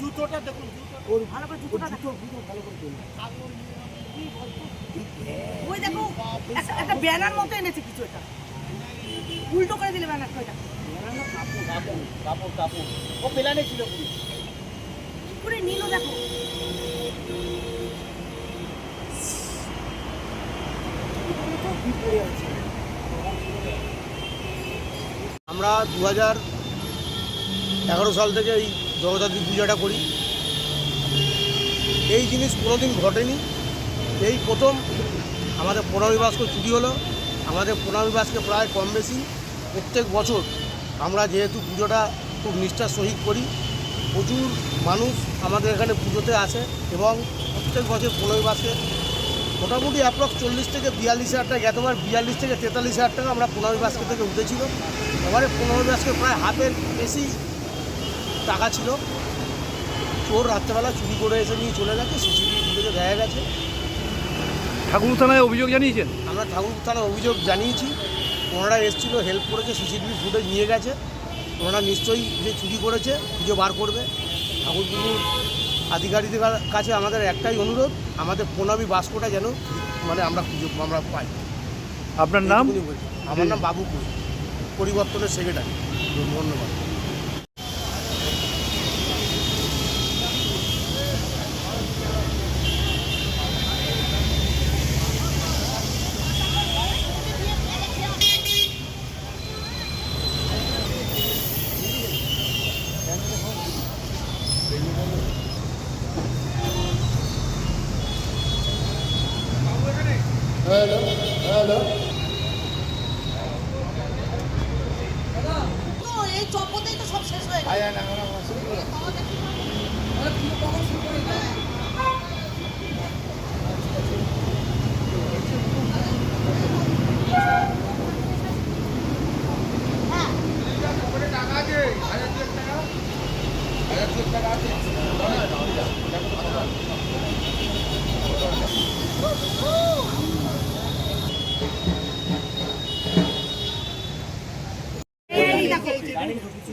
জুতোটা দেখুন ওর ভালো করে জুতোটা দেখো দেখো একটা ব্যানার মতো কিছু এটা উল্টো করে দিলে ব্যানারটা ও দেখো। আমরা দু হাজার এগারো সাল থেকে এই জগদ্ধাত্রী পূজাটা করি। এই জিনিস কোনোদিন ঘটেনি। এই প্রথম আমাদের প্রণামী বাস্ক চুরি হলো। আমাদের প্রণামী বাসকে প্রায় কম বেশি। প্রত্যেক বছর আমরা যেহেতু পুজোটা খুব নিষ্ঠার সহিত করি, প্রচুর মানুষ আমাদের এখানে পুজোতে আসে এবং প্রত্যেক বছর বাসকে মোটামুটি অ্যাপ্রক্স চল্লিশ থেকে বিয়াল্লিশ হাজার টাকা, গতবার বিয়াল্লিশ থেকে তেতাল্লিশ হাজার টাকা আমরা প্রণামী বাস্কে থেকে উঠেছিল। এবারে প্রণামী বাস্কে প্রায় হাতের বেশি টাকা ছিল। চোর রাত্রেবেলা চুরি করে এসে নিয়ে চলে গেছে সিসিটিভি ফুটেজে দেখা গেছে। ঠাকুর থানায় অভিযোগ জানিয়েছেন? আমরা ঠাকুর থানায় অভিযোগ জানিয়েছি। ওনারা এসেছিল হেল্প করেছে সিসিটিভি ফুটেজ নিয়ে গেছে। ওনারা নিশ্চয়ই যে চুরি করেছে খুঁজে বার করবে। ঠাকুরপুকুর আধিকারিকদের কাছে আমাদের একটাই অনুরোধ আমাদের প্রণামী বাস্কটা যেন মানে আমরা খুঁজে আমরা পাই। আপনার নাম? আমার নাম বাবু পরিবর্তনের সেক্রেটারি। ধন্যবাদ। তো এই চপতেই তো সব শেষ হয়ে গেল এই দেখো দাদা তুমি জু- জুতোটা দেখুন জুতো ওর ভালো করে জুতোটা দেখো কাপড় ওই দেখো একটা একটা ব্যানার মতো এনেছে কিছু এটা উল্টো করে দিলে ব্যানারটা ওইটা কাপড় কি করে নিল দেখো কাপড়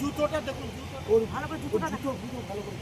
জুতোটা দেখুন ভালো করে জুতোটা ভালো করে